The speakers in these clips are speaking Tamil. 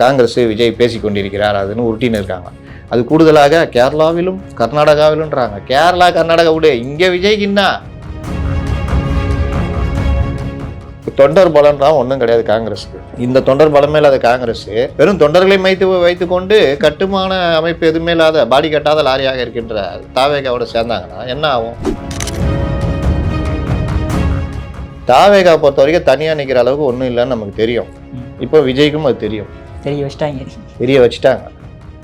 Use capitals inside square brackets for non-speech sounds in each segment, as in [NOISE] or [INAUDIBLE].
காங்கிரஸ் விஜய் பேசி கொண்டிருக்கிறார் அதுன்னு உருட்டின்னு இருக்காங்க. அது கூடுதலாக கேரளாவிலும் கர்நாடகாவிலும்ன்றாங்க கேரளா கர்நாடகா விடு இங்கே விஜய்க்கு என்ன தொண்டர் பலம்லாம் ஒன்றும் கிடையாது காங்கிரஸுக்கு. இந்த தொண்டர் பலமே இல்லாத காங்கிரஸ் வெறும் தொண்டர்களை வைத்து வைத்துக்கொண்டு கட்டுமான அமைப்பு எதுவுமே இல்லாத பாடி கட்டாத லாரியாக இருக்கின்ற தாவேகாவோட சேர்ந்தாங்கன்னா என்ன ஆகும்? தாவேகா பொறுத்த வரைக்கும் தனியாக நிற்கிற அளவுக்கு ஒன்றும் இல்லைன்னு நமக்கு தெரியும். இப்போ விஜய்க்கும் அது தெரியும். தெரிய வச்சிட்டாங்க. தெரிய வச்சுட்டாங்க.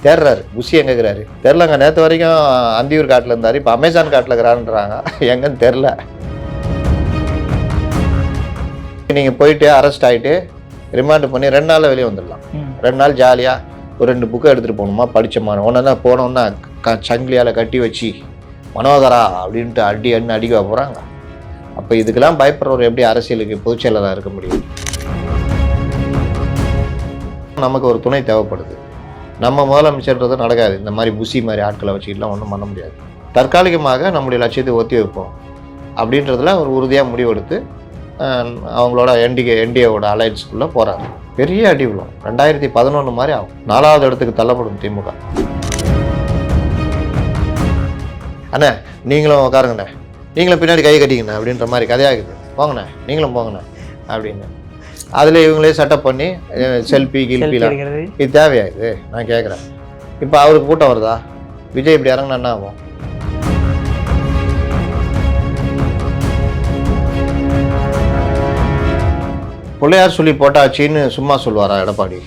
தேடுறாரு. புஷி எங்க இருக்கிறாரு? தெரிலங்க நேற்று வரைக்கும் அந்தியூர் காட்டில் இருந்தார். இப்போ அமேசான் காட்டில் இருக்கிறான்றாங்க [LAUGHS] எங்கன்னு தெரில நீங்கள் போயிட்டு அரெஸ்ட் ஆகிட்டு ரிமாண்ட் பண்ணி ரெண்டு நாளில் வெளியே வந்துடலாம். ரெண்டு நாள் ஜாலியாக ஒரு ரெண்டு புக்கை எடுத்துகிட்டு போகணுமா? படித்தமான ஒன்று தான் போனோன்னா க சங்கிலியால் கட்டி வச்சு மனோகரா அப்படின்ட்டு அடி அடின்னு அடிக்க போகிறாங்க அப்போ இதுக்கெல்லாம் பயப்படுறவர் எப்படி அரசியலுக்கு பொதுச் செயலராக இருக்க முடியும்? நமக்கு ஒரு துணை தேவைப்படுது. நம்ம முதலமைச்சர்ன்றது நடக்காது. இந்த மாதிரி புசி மாதிரி ஆட்களை வச்சுக்கிட்டுலாம் ஒன்றும் பண்ண முடியாது. தற்காலிகமாக நம்முடைய லட்சியத்தை ஒத்தி வைப்போம். அப்படின்றதுல ஒரு உறுதியாக முடிவெடுத்து அவங்களோட என்டிஏ என்டிஏவோட அலையன்ஸுக்குள்ளே போகிறாங்க பெரிய அடி விழும். ரெண்டாயிரத்தி பதினொன்று மாதிரி ஆகும். நாலாவது இடத்துக்கு தள்ளப்படும் திமுக. அண்ணே நீங்களும் உட்காருங்கண்ணே நீங்களும் பின்னாடி கை கட்டிங்கண்ணே அப்படின்ற மாதிரி கதையாகுது. போங்கண்ணே. நீங்களும் போங்கண்ணே. அப்படின்னு. அதில் இவங்களே செட்டப் பண்ணி செல்ஃபி கில்பிலாம். இது தேவையா இது? நான் கேட்குறேன் இப்போ அவருக்கு கூட்டம் வருதா? விஜய் இப்படி இறங்கினா என்ன ஆகும்? பிள்ளையார் சொல்லி போட்டாச்சின்னு சும்மா சொல்லுவாரா எடப்பாடி.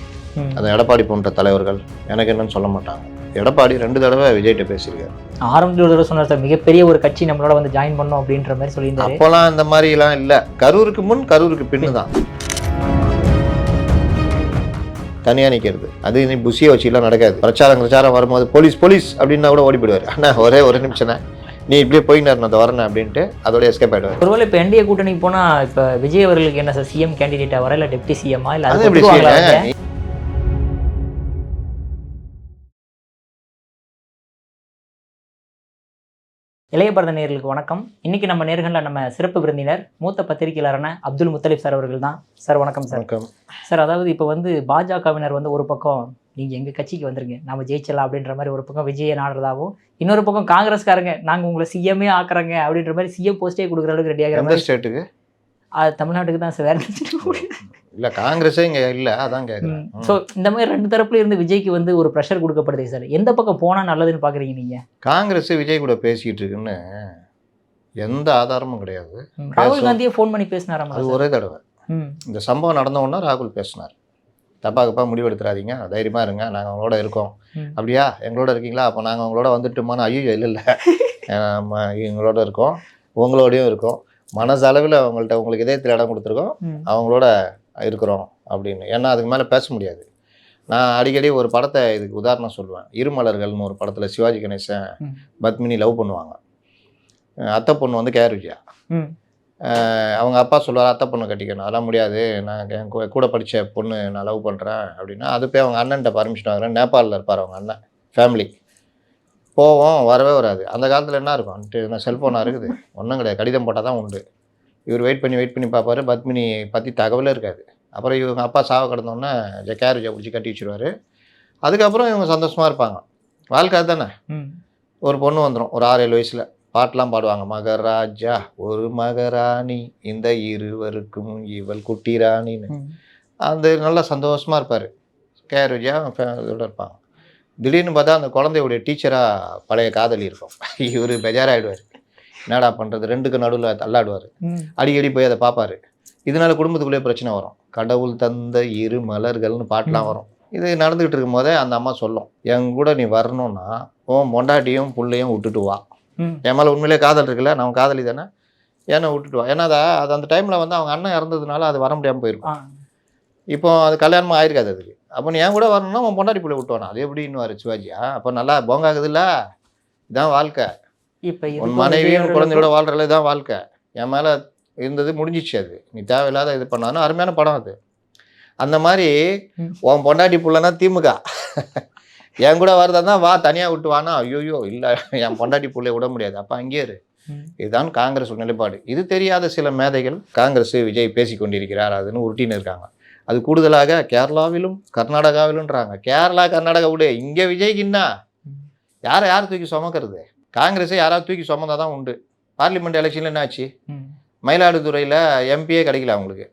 அந்த எடப்பாடி போன்ற தலைவர்கள் எனக்கு என்னன்னு சொல்ல மாட்டாங்க. எடப்பாடி ரெண்டு தடவை விஜய்கிட்ட பேசியிருக்காரு. ஆரம்பத்தில் ஒரு தடவை சொன்னார் சார் மிகப்பெரிய ஒரு கட்சி நம்மளோட வந்து ஜாயின் பண்ணோம் அப்படின்ற மாதிரி சொல்லியிருந்தாரு. அப்போலாம் இந்த மாதிரிலாம் இல்லை. கரூருக்கு முன் கரூருக்கு பின்னு தான் தனியாக நிற்கிறது அது நீ புஷியை வச்சுலாம் நடக்காது. பிரச்சாரம் பிரச்சாரம் வரும்போது போலீஸ் போலீஸ் அப்படின்னா கூட ஓடி போயிடுவார் அண்ணா ஒரே ஒரு நிமிஷம்ண்ணே நீ இப்படியே போயின்னு நான் வரேன் அப்படின்ட்டு அதோட எஸ்கேப் ஆயிடுவார். ஒருவேளை இப்போ என்டிஏ கூட்டணிக்கு போனா இப்போ விஜய் அவர்களுக்கு என்ன சார் சிஎம் கேண்டிடேட்டா வர இல்லை டெப்டி சிஎம்மா இல்லை அது அது எப்படி இளைய பாரத நேயர்களுக்கு வணக்கம். இன்னைக்கு நம்ம நேர்களில் நம்ம சிறப்பு விருந்தினர் மூத்த பத்திரிகையாளரான அப்துல் முத்தலிப் சார் அவர்கள் தான். சார் வணக்கம் சார். வணக்கம். சார் அதாவது இப்போ வந்து பாஜகவினர் வந்து ஒரு பக்கம் நீங்கள் எங்கள் கட்சிக்கு வந்துருங்க நாம ஜெயிச்சலாம் அப்படின்ற மாதிரி ஒரு பக்கம் விஜயை நாடுறதாவும் இன்னொரு பக்கம் காங்கிரஸ்காரங்க நாங்கள் உங்களை சிஎம்ஏ ஆக்குறங்க அப்படின்ற மாதிரி சிஎம் போஸ்டே கொடுக்குற அளவுக்கு ரெடி ஆகிற எந்த மாதிரி ஸ்டேட்டுக்கு அது தமிழ்நாட்டுக்கு தான் சார் வேற இல்லை காங்கிரஸே இங்கே இல்லை அதான் கேட்குறேன் ஸோ இந்த மாதிரி ரெண்டு தரப்புல இருந்து விஜய்க்கு வந்து ஒரு ப்ரெஷர் கொடுக்கப்படுது சார் எந்த பக்கம் போனால் நல்லதுன்னு பார்க்குறீங்க நீங்கள் காங்கிரஸ் விஜய் கூட பேசிக்கிட்டு இருக்குன்னு எந்த ஆதாரமும் கிடையாது. ராகுல் காந்தியே ஃபோன் பண்ணி பேசினாராம் அது ஒரே தடவை. இந்த சம்பவம் நடந்த உடனே ராகுல் பேசினார். தப்பா தப்பா முடிவெடுத்துறாதீங்க தைரியமா இருங்க நாங்கள் அவங்களோட இருக்கோம். அப்படியா? எங்களோட இருக்கீங்களா? அப்போ நாங்கள் அவங்களோட வந்துட்டோமான்னு ஐயோ இல்லை இல்லை. எங்களோட இருக்கோம் உங்களோடையும் இருக்கோம். மனசளவில் அவங்கள்ட்ட உங்களுக்கு இதயத்தில் இடம் கொடுத்துருக்கோம். அவங்களோட இருக்கிறோம் அப்படின்னு. ஏன்னா அதுக்கு மேலே பேச முடியாது. நான் அடிக்கடி ஒரு படத்தை இதுக்கு உதாரணம் சொல்லுவேன். இருமலர்கள்னு ஒரு படத்தில் சிவாஜி கணேசன். பத்மினி லவ் பண்ணுவாங்க. அத்தை பொண்ணு வந்து கேர் விஜயா. அவங்க அப்பா சொல்லுவார் அத்தை பொண்ணு கட்டிக்கணும். அதெல்லாம் முடியாது. நான் என் கூட- படித்த பொண்ணு நான் லவ் பண்ணுறேன் அப்படின்னா அது போய் அவங்க அண்ணன்ட்ட பர்மிஷன் வாங்குறேன். நேபாளில் இருப்பார் அவங்க அண்ணன் ஃபேமிலி போவோம் வரவே வராது. அந்த காலத்தில் என்ன இருக்கும்? என்ன செல்ஃபோனாக இருக்குது. ஒன்றும் கிடையாது. கடிதம் போட்டால் தான் உண்டு. இவர் வெயிட் பண்ணி வெயிட் பண்ணி பார்ப்பாரு. பத்மினி பற்றி தகவலே இருக்காது. அப்புறம் இவங்க அப்பா சாவ கிடந்தோன்னே கேரேஜை பிடிச்சி கட்டி வச்சிருவாரு. அதுக்கப்புறம் இவங்க சந்தோஷமாக இருப்பாங்க. வாழ்க்கை அதுதானே? ஒரு பொண்ணு வந்துடும் ஒரு ஆறு ஏழு வயசில். பாட்டெலாம் பாடுவாங்க. மகராஜா ஒரு மகராணி இந்த இருவருக்கும் இவள் குட்டி ராணின்னு. அந்த நல்லா சந்தோஷமாக இருப்பார். கேஆர் விஜயா இதோட இருப்பாங்க. திடீர்னு பார்த்தா அந்த குழந்தையுடைய டீச்சராக பழைய காதலி இருக்கும். இவர் பெஜாராகிடுவார் என்னடா பண்ணுறது ரெண்டுக்கு நடுவில் தள்ளாடுவார். அடிக்கடி போய் அதை பார்ப்பாரு இதனால குடும்பத்துக்குள்ளே பிரச்சனை வரும். கடவுள் தந்த இரு மலர்கள்னு பாட்டெலாம். வரும். இது நடந்துகிட்டு இருக்கும் போதே அந்த அம்மா சொல்லும். என் கூட நீ வரணும்னா உன் பொண்டாட்டியும் புள்ளையும் விட்டுட்டு வா. என் மேலே உண்மையிலே காதல் இருக்குல்ல? நான் காதலி தானே? ஏன்னா விட்டுட்டு வா. ஏன்னா அதை அது அந்த டைமில் வந்து அவங்க அண்ணன் இறந்ததுனால அது வர முடியாமல் போயிருக்கும். இப்போ அது கல்யாணமும் ஆயிருக்காது அதுக்கு. அப்போ நீ என் கூட வரணும்னா உன் பொண்டாட்டி பிள்ளை விட்டுவானா அது எப்படின்னு சிவாஜியா? அப்போ நல்லா போங்காகுதுல்ல? இதான் வாழ்க்கை. இப்போ உன் மனைவியும் குழந்தையோட வாழ்றதுல தான் வாழ்க்கை. என் மேலே இருந்தது முடிஞ்சிச்சு அது. நீ தேவையில்லாத இது பண்ணாலும் அருமையான படம் அது. அந்த மாதிரி. உன் பொண்டாட்டி புள்ளனா திமுக. என் கூட வரதா வா தனியாக விட்டு வானா? ஐயோயோ இல்லை. என் பொண்டாட்டி புள்ளைய விட முடியாது. அப்போ அங்கேயே இரு. இதுதான் காங்கிரஸ் நிலைப்பாடு. இது தெரியாத சில மேதைகள் காங்கிரஸ் விஜய் பேசி கொண்டிருக்கிறார். அதுன்னு உருட்டின்னு இருக்காங்க. அது கூடுதலாக கேரளாவிலும் கர்நாடகாவிலும்ன்றாங்க கேரளா கர்நாடகா விடு இங்கே விஜய்க்குன்னா யாரை யார் தூக்கி சுமக்கிறது? காங்கிரஸை யாராவது தூக்கி சுமந்தா தான் உண்டு. பார்லிமெண்ட் எலெக்ஷனில் என்ன ஆச்சு ம். மயிலாடுதுறையில் எம்பியே கிடைக்கல அவங்களுக்கு.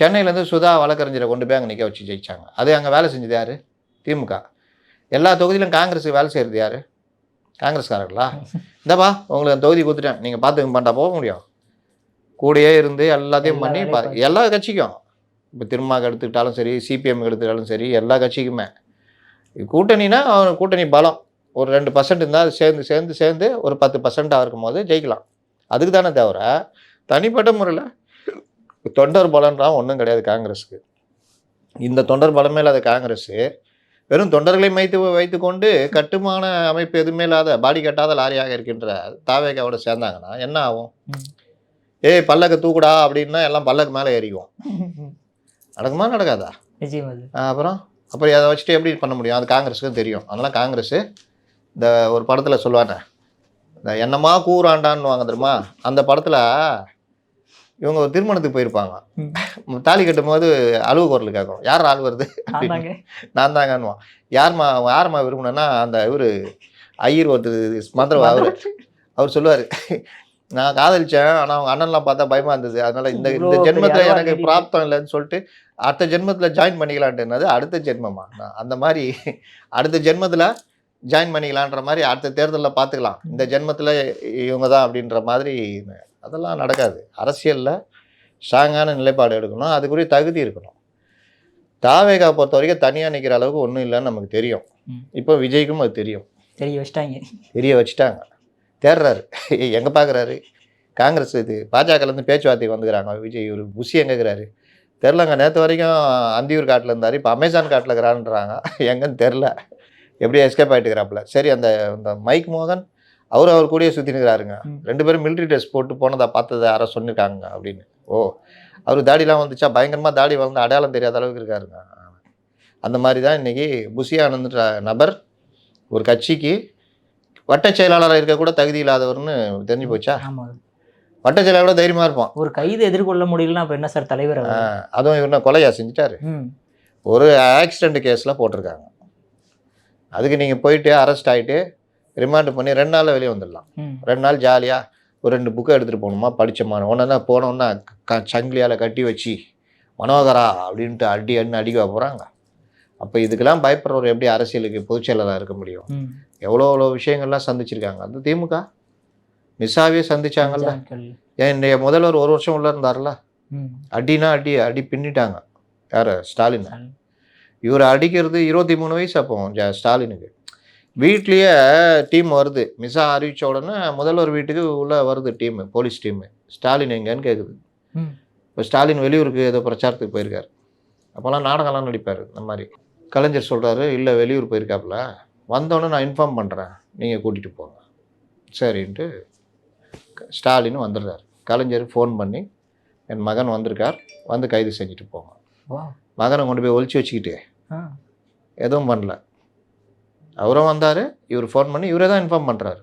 சென்னையிலேருந்து சுதா வழக்கறிஞரை கொண்டு போய் அங்கே நிற்க வச்சு ஜெயிச்சாங்க. அது அங்கே வேலை செஞ்சது யார்? திமுக. எல்லா தொகுதியிலும் காங்கிரஸ் வேலை செய்கிறது யார்? காங்கிரஸ்காரர்களா? இந்தப்பா உங்களுக்கு அந்த தொகுதி கொடுத்துட்டேன். நீங்கள் பார்த்து பண்ணிட்டா போக முடியும். கூடயே இருந்து எல்லாத்தையும் எல்லா பண்ணி பா- பார்த்து. எல்லா கட்சிக்கும். இப்போ திருமாக்கு எடுத்துக்கிட்டாலும் சரி சிபிஎம் எடுத்துக்கிட்டாலும் சரி எல்லா கட்சிக்குமே. கூட்டணினா அவன் கூட்டணி பலம். ஒரு ரெண்டு பர்சன்ட் இருந்தால் சேர்ந்து சேர்ந்து சேர்ந்து ஒரு பத்து பர்சன்ட்டாக இருக்கும் போது ஜெயிக்கலாம். அதுக்கு தானே தவிர தனிப்பட்ட முறையில் தொண்டர் பலன்றான் ஒன்றும் கிடையாது காங்கிரஸுக்கு. இந்த தொண்டர் பலமே இல்லாத காங்கிரஸ் வெறும் தொண்டர்களை வைத்து வைத்துக்கொண்டு கட்டுமான அமைப்பு எதுவுமே இல்லாத பாடி கட்டாத லாரியாக இருக்கின்ற தாவேகாவோட சேர்ந்தாங்கன்னா என்ன ஆகும். ஏய் பல்லக்கு தூக்குடா அப்படின்னா எல்லாம் பல்லக்கு மேலே ஏறிக்குவோம். நடக்குமா நடக்காதா? அது. அப்புறம் அப்புறம் அதை வச்சுட்டு எப்படி பண்ண முடியும்? அது காங்கிரஸுக்கும் தெரியும். அதனால் காங்கிரஸ் இந்த ஒரு படத்தில் சொல்லுவானே இந்த என்னமா கூறாண்டான்னு வாங்க தெரியுமா? அந்த படத்தில் இவங்க ஒரு திருமணத்துக்கு போயிருப்பாங்க. தாலி கட்டும் போது அழுவு குரல் கேட்கும். யார் ஆள் வருது நான் தாங்கன்னுவான் யார்மா யாரும்மா விரும்பினேன்னா அந்த இவர் ஐயர் ஒருத்தர் மந்திரம் அவர். அவர் சொல்லுவார். நான் காதலிச்சேன் ஆனால் அவங்க அண்ணன்லாம் பார்த்தா பயமா இருந்தது. அதனால இந்த இந்த ஜென்மத்தில் எனக்கு பிராப்தம் இல்லைன்னு சொல்லிட்டு அடுத்த ஜென்மத்தில் ஜாயின் பண்ணிக்கலான்ட்டுனது அடுத்த ஜென்மமா. நான் அந்த மாதிரி அடுத்த ஜென்மத்தில் ஜாயின் பண்ணிக்கலான்ற மாதிரி அடுத்த தேர்தலில் பார்த்துக்கலாம் இந்த ஜென்மத்தில் இவங்க தான் அப்படின்ற மாதிரி அதெல்லாம் நடக்காது. அரசியலில் ஸ்ட்ராங்கான நிலைப்பாடு எடுக்கணும். அதுக்குரிய தகுதி இருக்கணும். தாவேகா பொறுத்த வரைக்கும் தனியாக நிற்கிற அளவுக்கு ஒன்றும் இல்லைன்னு நமக்கு தெரியும். இப்போ விஜய்க்கும் அது தெரியும். தெரிய வச்சிட்டாங்க. தெரிய வச்சுட்டாங்க. தேடுறாரு [LAUGHS] எங்கே பார்க்குறாரு காங்கிரஸ் இது பாஜகலேருந்து பேச்சுவார்த்தைக்கு வந்துக்கிறாங்க. விஜய் இவர் புஷி எங்கே இருக்கிறாரு? தெரிலங்க நேற்று வரைக்கும் அந்தியூர் காட்டில் இருந்தார். இப்போ அமேசான் காட்டில் இருக்கிறான்றாங்க [LAUGHS] எங்கன்னு தெரில எப்படியோ எஸ்கேப் ஆகிட்டுக்கிறாப்புல சரி அந்த இந்த மைக் மோகன் அவர் அவர் கூடயே சுற்றி நிற்கிறாருங்க ம். ரெண்டு பேரும் மிலிட்ரி ட்ரெஸ் போட்டு போனதா பார்த்ததை யாரோ சொல்லியிருக்காங்க அப்படின்னு. ஓ அவர் தாடிலாம் வந்துச்சா? பயங்கரமாக தாடி வளர்ந்து அடையாளம் தெரியாத அளவுக்கு இருக்காருங்க. அந்த மாதிரி தான் இன்றைக்கி புஷி ஆனந்த்ன்ற நபர் ஒரு கட்சிக்கு வட்டச் செயலாளராக இருக்க கூட தகுதி இல்லாதவர்னு தெரிஞ்சு போச்சா? ஆமா. வட்டச் செயலாளரோட தைரியமாக இருப்பான். ஒரு கைது எதிர்கொள்ள முடியலன்னா அப்ப என்ன சார் தலைவர் அதுவும் இவர் என்ன கொலையா செஞ்சுட்டாரு. ஒரு ஆக்சிடென்ட் கேஸில் போட்டிருக்காங்க. அதுக்கு நீங்கள் போயிட்டு அரெஸ்ட் ஆகிட்டு ரிமாண்ட் பண்ணி ரெண்டு நாளில் வெளியே வந்துடலாம். ரெண்டு நாள் ஜாலியாக ஒரு ரெண்டு புக்கை எடுத்துகிட்டு போகணுமா? படிச்சோமா ஒன்று தான் போனோன்னா க சங்கிலியால் கட்டி வச்சு மனோகரா அப்படின்ட்டு அடி அடின்னு அடிக்க போகிறாங்க அப்போ இதுக்கெல்லாம் பயப்படுறவர் எப்படி அரசியலுக்கு பொதுச் செயலாளராக இருக்க முடியும்? எவ்வளோ எவ்வளோ விஷயங்கள்லாம் சந்திச்சிருக்காங்க. அந்த திமுக மிஸ்ஸாவே சந்திச்சாங்கல்ல. இன்றைய முதல்வர் ஒரு வருஷம் உள்ள இருந்தார்ல? அடினா அடி அடி பின்னிட்டாங்க. யார்? ஸ்டாலின். இவர் அடிக்கிறது இருபத்தி மூணு வயசு அப்போ ஜ- ஸ்டாலினுக்கு. வீட்லேயே டீம் வருது. மிஸ்ஸா அறிவிச்ச உடனே முதல்வர் வீட்டுக்கு உள்ளே வருது டீம் போலீஸ் டீமு. ஸ்டாலின் எங்கன்னு கேட்குது இப்போ ஸ்டாலின் வெளியூருக்கு ஏதோ பிரச்சாரத்துக்கு போயிருக்காரு. அப்போல்லாம் நாடகம்லாம் நடிப்பார் இந்த மாதிரி. கலைஞர் சொல்கிறாரு இல்லை வெளியூர் போயிருக்காப்புல. வந்தோடனே நான் இன்ஃபார்ம் பண்ணுறேன் நீங்கள் கூட்டிகிட்டு போங்க. சரின்ட்டு ஸ்டாலின் வந்துடுறாரு. கலைஞர் ஃபோன் பண்ணி என் மகன் வந்திருக்கார். வந்து கைது செஞ்சுட்டு போங்க. மகனை கொண்டு போய் ஒழிச்சு வச்சுக்கிட்டு. எதுவும் பண்ணல. அவரும் வந்தார் இவர் ஃபோன் பண்ணி இவரே தான் இன்ஃபார்ம் பண்ணுறாரு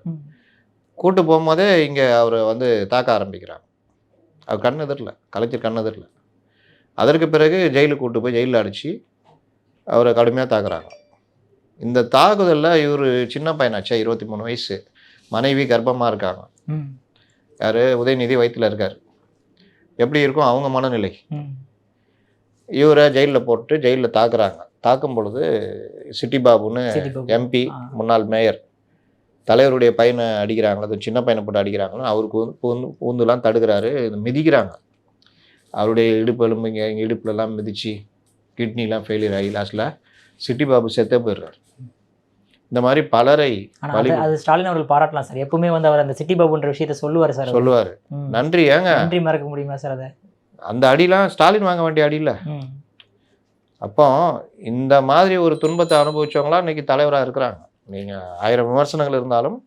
கூட்டு போகும்போதே இங்கே அவரை வந்து தாக்க ஆரம்பிக்கிறாங்க அவர் கண் எதிரில் கலைஞர் கண் எதிரில். அதற்கு பிறகு ஜெயிலுக்கு கூட்டு போய் ஜெயிலில் அடித்து அவரை கடுமையாக தாக்குறாங்க. இந்த தாக்குதலில் இவர் சின்ன பையனாச்சே இருபத்தி மூணு வயசு. மனைவி கர்ப்பமாக இருக்காங்க. யார்? உதயநிதி வயிற்றில் இருக்கார். எப்படி இருக்கும்? அவங்க மனநிலை. இவரை ஜெயிலில் போட்டு ஜெயிலில் தாக்குறாங்க. தாக்கும் பொழுது சிட்டி பாபுன்னு. எம்பி. முன்னாள் மேயர் தலைவருடைய பையனை அடிக்கிறாங்களோ அது சின்ன பையனை போட்டு அடிக்கிறாங்களோ அவருக்கு பூந்து பூந்துலாம் தடுக்கிறாரு. மிதிக்கிறாங்க. அவருடைய இடுப்பு எலும்பு இங்கே இங்கே இடுப்புலலாம் மிதிச்சு கிட்னிலாம் ஃபெயிலியர் ஆகி லாஸ்ட்டில் சிட்டி பாபு செத்தே போயிடுறாரு. இந்த மாதிரி பலரை அது ஸ்டாலின் அவர்கள் பாராட்டலாம் சார். எப்பவுமே வந்து அவர் அந்த சிட்டி பாபுன்ற விஷயத்த சொல்லுவார் சார். சொல்லுவார். நன்றி ஏங்க? நன்றி மறக்க முடியுமா சார் அதை? அந்த அடிலாம் ஸ்டாலின் வாங்க வேண்டிய அடி இல்லை அப்போ இந்த மாதிரி ஒரு துன்பத்தை அனுபவிச்சவங்களாம் இன்னைக்கு தலைவராக இருக்கிறாங்க. நீங்கள் ஆயிரம் விமர்சனங்கள் இருந்தாலும்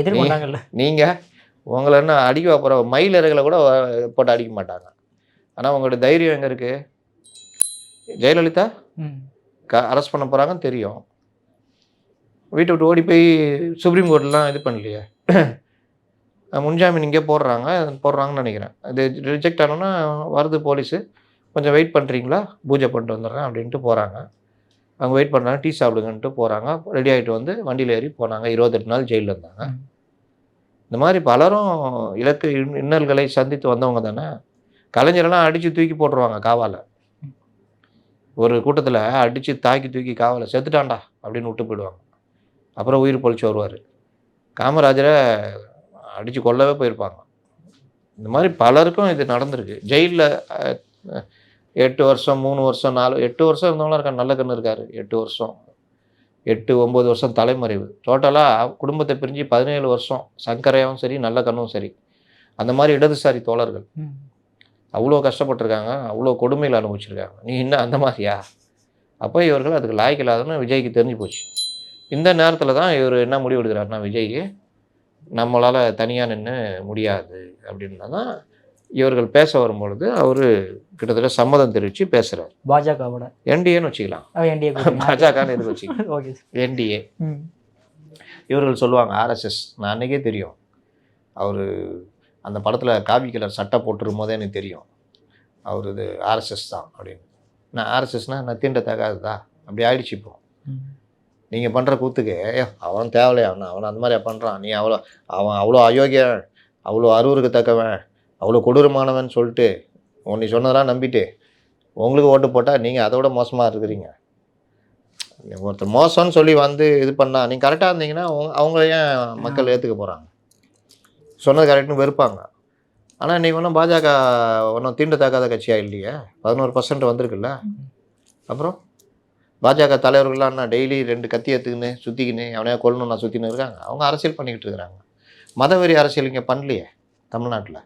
எதிர்கொண்டாங்கல்ல. நீங்கள் உங்களை என்ன அடிக்க போகிற மயில் இறகுல கூட போட்டு அடிக்க மாட்டாங்க. ஆனால் உங்களோட தைரியம் எங்கே இருக்குது ஜெயலலிதா க அரெஸ்ட் பண்ண போகிறாங்கன்னு தெரியும். வீட்டை விட்டு ஓடி போய் சுப்ரீம் கோர்ட்லாம் இது பண்ணலையே? முன்ஜாமீன் இங்கே போடுறாங்க போடுறாங்கன்னு நினைக்கிறேன். அது ரிஜெக்ட் ஆனோன்னா வருது போலீஸு. கொஞ்சம் வெயிட் பண்ணுறீங்களா பூஜை பண்ணிட்டு வந்துடுறேன் அப்படின்ட்டு போகிறாங்க அவங்க வெயிட் பண்ணுறாங்க டீ சாப்பிடுங்கன்ட்டு போகிறாங்க ரெடி ஆகிட்டு வந்து வண்டியில் ஏறி போனாங்க. இருபத்தெட்டு நாள் ஜெயிலில் இருந்தாங்க. இந்த மாதிரி பலரும் இலக்கு இன்- இன்னல்களை சந்தித்து வந்தவங்க தானே. கலைஞரெல்லாம் அடித்து தூக்கி போட்டுருவாங்க காவால. ஒரு கூட்டத்தில் அடித்து தாக்கி தூக்கி காவால செத்துட்டான்டா அப்படின்னு விட்டு போயிடுவாங்க. அப்புறம் உயிர் பொழிச்சு வருவார். காமராஜரை அடித்து கொல்லவே போயிருப்பாங்க. இந்த மாதிரி பலருக்கும் இது நடந்திருக்கு. ஜெயிலில் எட்டு வருஷம் மூணு வருஷம் நாலு எட்டு வருஷம் இருந்தவங்களாம் இருக்காங்க. நல்ல கண்ணு இருக்காரு. எட்டு வருஷம் எட்டு ஒம்பது வருஷம் தலைமறைவு. டோட்டலாக குடும்பத்தை பிரிஞ்சு பதினேழு வருஷம் சங்கரையாவும் சரி நல்ல கண்ணும் சரி. அந்த மாதிரி இடதுசாரி தோழர்கள். அவ்வளோ கஷ்டப்பட்டிருக்காங்க. அவ்வளோ கொடுமைகள் அனுபவிச்சிருக்காங்க. நீ என்ன அந்த மாதிரியா? அப்போ இவர்கள் அதுக்கு லாய்க்கில்லாதுன்னு விஜய்க்கு தெரிஞ்சு போச்சு. இந்த நேரத்தில் தான் இவர் என்ன முடிவு எடுக்கிறாருன்னா விஜய் நம்மளால் தனியாக நின்று முடியாது அப்படின்னா தான் இவர்கள் பேச வரும்பொழுது அவர் கிட்டத்தட்ட சம்மதம் தெரிவித்து பேசுகிறார் பாஜகவோட. என்டிஏன்னு வச்சுக்கலாம். என்டிஏ [LAUGHS] பாஜகன்னு எதுக்கு வச்சுக்கலாம்? [LAUGHS] Okay NDA. இவர்கள் சொல்லுவாங்க ஆர்எஸ்எஸ் நான் அன்றைக்கே தெரியும். அவர் அந்த படத்தில் காவி கலர் சட்டை போட்டிருக்கும் போதே எனக்கு தெரியும். அவர் இது ஆர்எஸ்எஸ் தான் அப்படின்னு. நான் ஆர்எஸ்எஸ்னால் நான் தீண்ட தகாதுதா? அப்படி ஆயிடுச்சு இப்போ. நீங்கள் பண்ணுற கூத்துக்கு ஏ அவன் தேவையில்லையா அவன் அவன் அந்த மாதிரியா பண்ணுறான் நீ அவ்வளோ அவன் அவ்வளோ அயோக்கியன் அவ்வளோ அருவருக்கு தக்கவன் அவ்வளோ கொடூரமானவன் சொல்லிட்டு உன்னை சொன்னதெல்லாம் நம்பிட்டு உங்களுக்கு ஓட்டு போட்டால் நீங்கள் அதை விட மோசமாக இருக்கிறீங்க. ஒருத்தர் மோசம்னு சொல்லி வந்து இது பண்ணா நீங்கள் கரெக்டாக இருந்தீங்கன்னா அவங்க அவங்கள ஏன் மக்கள் ஏற்றுக்க போகிறாங்க சொன்னது கரெக்ட்னு வெறுப்பாங்க. ஆனால் நீ ஒன்றும் பாஜக ஒன்றும் தீண்டத்தக்காத கட்சியாக இல்லையே? பதினோரு பர்சன்ட் வந்திருக்குல்ல? அப்புறம்? பாஜக தலைவர்கள்லாம் என்ன டெய்லி ரெண்டு கத்தி எடுத்துக்கின்னு சுற்றிக்கின்னு அவனையா கொல்லணும் நான் சுற்றின்னு இருக்காங்க. அவங்க அரசியல் பண்ணிக்கிட்டு இருக்கிறாங்க. மதவெறி அரசியல் இங்கே பண்ணலையே தமிழ்நாட்டில்.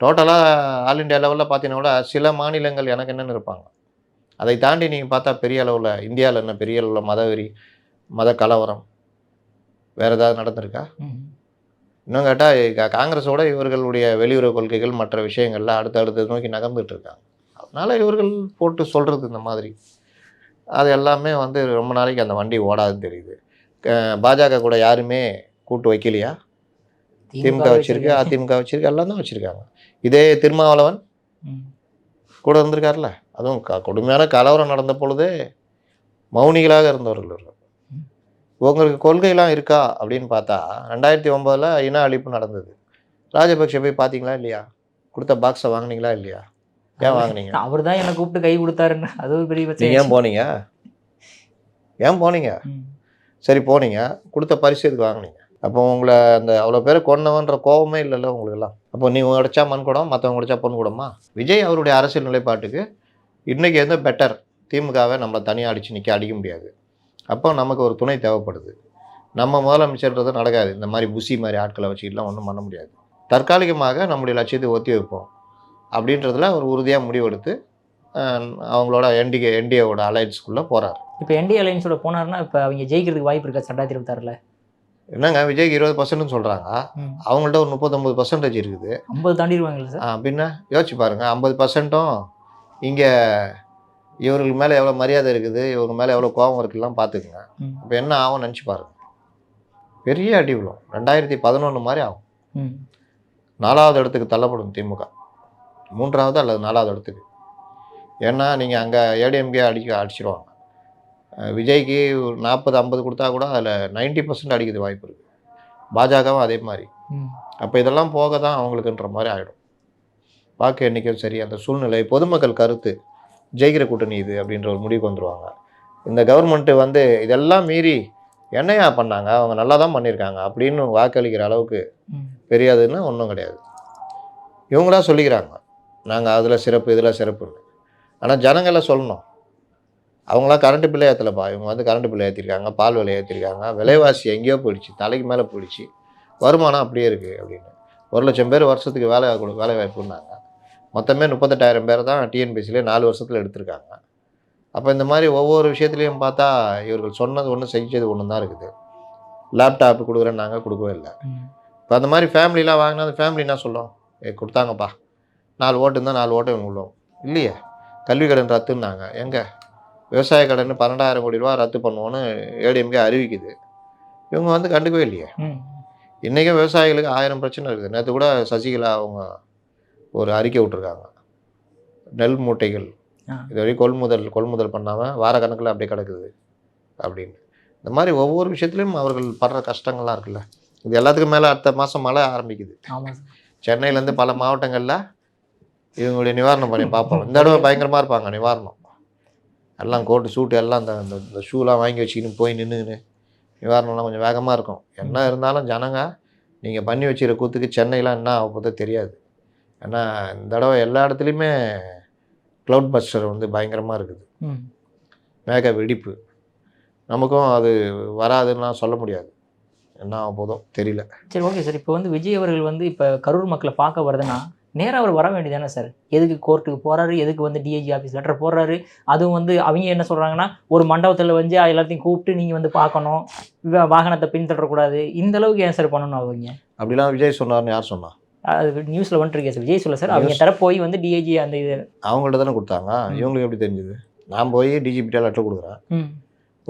டோட்டலாக ஆல் இண்டியா லெவலில் பார்த்தீங்கன்னா கூட சில மாநிலங்கள் எனக்கு என்னென்னு இருப்பாங்க. அதை தாண்டி நீங்கள் பார்த்தா பெரிய அளவில் இந்தியாவில் என்ன பெரிய அளவில் மதவெறி மத கலவரம் வேறு ஏதாவது நடந்திருக்கா. இன்னும் கேட்டால் காங்கிரஸோட இவர்களுடைய வெளியுறவு கொள்கைகள் மற்ற விஷயங்கள்லாம் அடுத்தடுத்து நோக்கி நகர்ந்துட்டு இருக்காங்க. அதனால் இவர்கள் போட்டு சொல்கிறது இந்த மாதிரி. அது எல்லாமே வந்து ரொம்ப நாளைக்கு அந்த வண்டி ஓடாதுன்னு தெரியுது. பாஜக கூட யாருமே கூட்டு வைக்கலையா? திமுக வச்சிருக்கு அதிமுக வச்சிருக்கு எல்லாம் தான் வச்சுருக்காங்க. இதே திருமாவளவன். கூட இருந்திருக்காருல்ல? அதுவும் க கொடுமையான கலவரம் நடந்த பொழுதே மௌனிகளாக இருந்தவர்கள். உங்களுக்கு கொள்கைலாம் இருக்கா அப்படின்னு பார்த்தா ரெண்டாயிரத்தி ஒம்போதில் இன அழிப்பு நடந்தது. ராஜபக்ஷ போய் பார்த்தீங்களா இல்லையா? கொடுத்த பாக்ஸை வாங்குனீங்களா இல்லையா? ஏன் வாங்குனீங்க? அவர் தான் என்னை கூப்பிட்டு கை கொடுத்தாருன்னு. அது ஒரு பெரிய நீங்கள் ஏன் பிரச்சனை போனீங்க? ஏன் போனீங்க. சரி போனீங்க. கொடுத்த பரிசு எதுக்கு வாங்குனீங்க? அப்போ உங்களை அந்த அவ்வளோ பேர் கொன்னவன்ற கோவமே இல்லைல்ல உங்களுக்கெல்லாம். அப்போ நீ உடைச்சா மண் குடம் மற்றவங்க உடைச்சா பொன் குடமா? விஜய் அவருடைய அரசியல் நிலைப்பாட்டுக்கு இன்றைக்கி எந்த பெட்டர் திமுகவை நம்மளை தனியாக அடித்து நிற்க அடிக்க முடியாது. அப்போ நமக்கு ஒரு துணை தேவைப்படுது. நம்ம முதலமைச்சர்ன்றது நடக்காது. இந்த மாதிரி புசி மாதிரி ஆட்களை வச்சுக்கிட்டுலாம் ஒன்றும் பண்ண முடியாது. தற்காலிகமாக நம்முடைய லட்சியத்தை ஒத்தி வைப்போம். அப்படின்றதுல ஒரு உறுதியாக முடிவெடுத்து அவங்களோட என்டிஏ என்டிஏவோட அலையன்ஸ்குள்ளே போகிறார் இப்போ என்டிஏ அலைன்ஸோட போனாருன்னா இப்போ அவங்க ஜெயிக்கிறதுக்கு வாய்ப்பு இருக்கா? ரெண்டாயிரத்தி இருபத்தாறுல என்னங்க விஜய்க்கு இருபது பர்சன்ட்னு சொல்கிறாங்க. அவங்கள்ட்ட ஒரு முப்பத்தொம்பது பர்சன்டேஜ் இருக்குது. ஐம்பது தாண்டிடுவாங்கல்ல சார்? ஆ, பின்ன யோசிச்சு பாருங்க ஐம்பது பர்சன்ட்டும் இங்கே இவர்கள் மேலே எவ்வளோ மரியாதை இருக்குது இவங்க மேலே எவ்வளோ கோபம் இருக்குலாம் பார்த்துக்குங்க ம். அப்போ என்ன ஆகும் நினச்சி பாருங்க. பெரிய அடி விழும். ரெண்டாயிரத்தி பதினொன்று மாதிரி ஆகும். நாலாவது இடத்துக்கு தள்ளப்படும் திமுக. மூன்றாவது அல்லது நாலாவது இடத்துக்கு. ஏன்னா நீங்கள் அங்கே ஏடிஎம்கே அடிக்க அடிச்சிருவாங்க. விஜய்க்கு ஒரு நாற்பது ஐம்பது கொடுத்தா கூட அதில் 90% பர்சன்ட் அடிக்கிறது வாய்ப்பு இருக்குது பாஜகவும் அதே மாதிரி. அப்போ இதெல்லாம் போக தான் அவங்களுக்குன்ற மாதிரி ஆகிடும் வாக்கு எண்ணிக்கையும் சரி அந்த சூழ்நிலை பொதுமக்கள் கருத்து ஜெயிக்கிற கூட்டணி இது அப்படின்ற ஒரு முடிவுக்கு வந்துடுவாங்க இந்த கவர்மெண்ட்டு வந்து இதெல்லாம் மீறி என்னையா பண்ணாங்க? அவங்க நல்லா தான் பண்ணியிருக்காங்க. அப்படின்னு வாக்களிக்கிற அளவுக்கு ம். பெரியாதுன்னு ஒன்றும் கிடையாது. இவங்களா சொல்லிக்கிறாங்க. நாங்கள் அதில் சிறப்பு இதில் சிறப்புன்னு ஆனால் ஜனங்களை சொல்லணும். அவங்களாம் கரண்ட் பில்லே ஏற்றலப்பா இவங்க வந்து கரண்ட் பில்லை ஏற்றிருக்காங்க பால் விலை ஏற்றிருக்காங்க விலைவாசி எங்கேயோ போயிடுச்சு தலைக்கு மேலே போயிடுச்சு. வருமானம் அப்படியே இருக்குது அப்படின்னு. ஒரு லட்சம் பேர் வருஷத்துக்கு வேலை கொடு வேலை வாய்ப்புன்னாங்க. மொத்தமே முப்பத்தெட்டாயிரம் பேர் தான் டிஎன்பிசிலே நாலு வருஷத்தில் எடுத்திருக்காங்க. அப்போ இந்த மாதிரி ஒவ்வொரு விஷயத்துலையும் பார்த்தா இவர்கள் சொன்னது ஒன்று செஞ்சது ஒன்று தான் இருக்குது. லேப்டாப் கொடுக்குறேன் நாங்கள் கொடுக்கவே இல்லை. இப்போ அந்த மாதிரி ஃபேமிலிலாம் வாங்கினா அந்த ஃபேமிலி என்ன சொல்லும்? கொடுத்தாங்கப்பா. நாலு ஓட்டு இருந்தால் நாலு ஓட்டு விழுவும் இல்லையே? கல்வி கடன் ரத்துன்னாங்க. எங்கே? விவசாய கடன் பன்னெண்டாயிரம் கோடி ரூபா ரத்து பண்ணுவோன்னு ஏடிஎம்கே அறிவிக்குது. இவங்க வந்து கண்டுக்கவே இல்லையே? இன்றைக்கும் விவசாயிகளுக்கு ஆயிரம் பிரச்சனை இருக்குது. நேற்று கூட சசிகலா அவங்க ஒரு அறிக்கை விட்டுருக்காங்க. நெல் மூட்டைகள். இது வரைக்கும் கொள்முதல் கொள்முதல் பண்ணாமல் வார கணக்கில் அப்படியே கிடக்குது அப்படின்னு. இந்த மாதிரி ஒவ்வொரு விஷயத்துலையும் அவர்கள் படுற கஷ்டங்கள்லாம் இருக்குல்ல. இது எல்லாத்துக்கும் மேலே அடுத்த மாதம் மழை ஆரம்பிக்குது. சென்னையிலேருந்து பல மாவட்டங்களில் இவங்களுடைய நிவாரணம் பண்ணி பார்ப்போம் இந்த தடவை பயங்கரமாக இருப்பாங்க நிவாரணம். எல்லாம் கோட்டு சூட்டு எல்லாம் இந்த இந்த- இந்த ஷூலாம் வாங்கி வச்சுக்கின்னு போய் நின்றுக்கின்னு நிவாரணம்லாம் கொஞ்சம் வேகமாக இருக்கும். என்ன இருந்தாலும் ஜனங்க நீங்கள் பண்ணி வச்சுக்கிற கூத்துக்கு சென்னைலாம் என்ன ஆக போதோ தெரியாது. ஏன்னா இந்த தடவை எல்லா இடத்துலையுமே க்ளவுட் பஸ்டர் வந்து பயங்கரமாக இருக்குது. மேக வெடிப்பு. நமக்கும் அது வராதுன்னா சொல்ல முடியாது. என்ன ஆக போதோ தெரியல. சரி ஓகே சார் இப்போ வந்து விஜய் அவர்கள் வந்து இப்போ கரூர் மக்களை பார்க்க வருதுன்னா நேராக அவர் வர வேண்டியதானே சார்? எதுக்கு கோர்ட்டுக்கு போறாரு? எதுக்கு வந்து டிஐஜி ஆஃபீஸ் லெட்டர் போடுறாரு? அதுவும் வந்து அவங்க என்ன சொல்கிறாங்கன்னா ஒரு மண்டபத்தில் வந்து எல்லாத்தையும் கூப்பிட்டு நீங்கள் வந்து பார்க்கணும். வாகனத்தை பின்தொடரக்கூடாது. இந்த அளவுக்கு ஏன் சார் பண்ணணும் அவங்க? அப்படிலாம் விஜய் சொன்னார்னு யார் சொன்னா? அது நியூஸில் வந்துருக்கேன் சார். விஜய் சொல்ல சார். அவங்க தர போய் வந்து டிஐஜி அந்த இது அவங்கள்ட்ட தானே கொடுத்தாங்க. இவங்களுக்கு எப்படி தெரிஞ்சுது? நான் போய் டிஜிபிட்ட லெட்டர் கொடுக்குறேன்.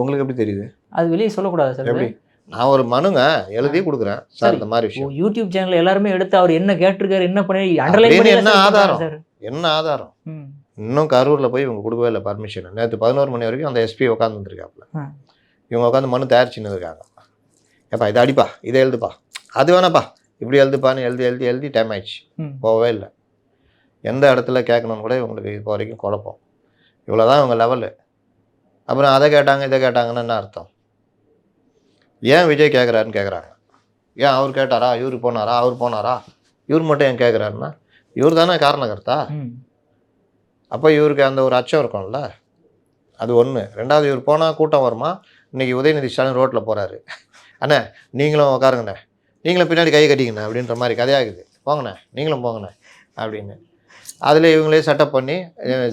உங்களுக்கு எப்படி தெரியுது? அது வெளியே சொல்லக்கூடாது சார். எப்படி? நான் ஒரு மனுங்க எழுதி கொடுக்குறேன். சார் இந்த மாதிரி விஷயம். யூடியூப் சேனல் எல்லாருமே எடுத்து அவர் என்ன கேட்டிருக்காரு என்ன பண்ணி அண்டர்லைன் என்ன ஆதாரம்? என்ன ஆதாரம்? இன்னும் கரூரில் போய் இவங்க கொடுக்கவே இல்லை பர்மிஷன் நேற்று பதினோரு மணி வரைக்கும் அந்த எஸ்பி உட்காந்துருக்காப்புல. இவங்க உட்காந்து மனு தயாரிச்சுன்னு இருக்காங்க. ஏப்பா இதை அடிப்பா இதை எழுதுப்பா. அது வேணாப்பா இப்படி எழுதுப்பான்னு எழுதி எழுதி எழுதி டைம் ஆயிடுச்சு. போகவே இல்லை. எந்த இடத்துல கேட்கணும்னு கூட இவங்களுக்கு இப்போ வரைக்கும் குழப்பம். இவ்வளோதான் இவங்க லெவலு அப்புறம் அதை கேட்டாங்க இதை கேட்டாங்கன்னு என்ன அர்த்தம்? ஏன் விஜய் கேட்குறாருன்னு கேட்குறாங்க ஏன் அவர் கேட்டாரா? இவர் போனாரா? அவர் போனாரா? இவர் மட்டும் ஏன் கேட்குறாருன்னா இவர் தானே காரணகர்த்தா? அப்போ இவருக்கு அந்த ஒரு அச்சம் இருக்கும்ல. அது ஒன்று ரெண்டாவது இவர் போனால் கூட்டம் வருமா? இன்னைக்கு உதயநிதி ஸ்டாலின் ரோட்டில் போகிறாரு அண்ணே நீங்களும் உட்காருங்கண்ணே நீங்களும் பின்னாடி கை கட்டிங்கண்ணே அப்படின்ற மாதிரி கதையாகுது. போங்கண்ணே. நீங்களும் போங்கண்ணே அப்படின்னு. அதில் இவங்களே செட்டப் பண்ணி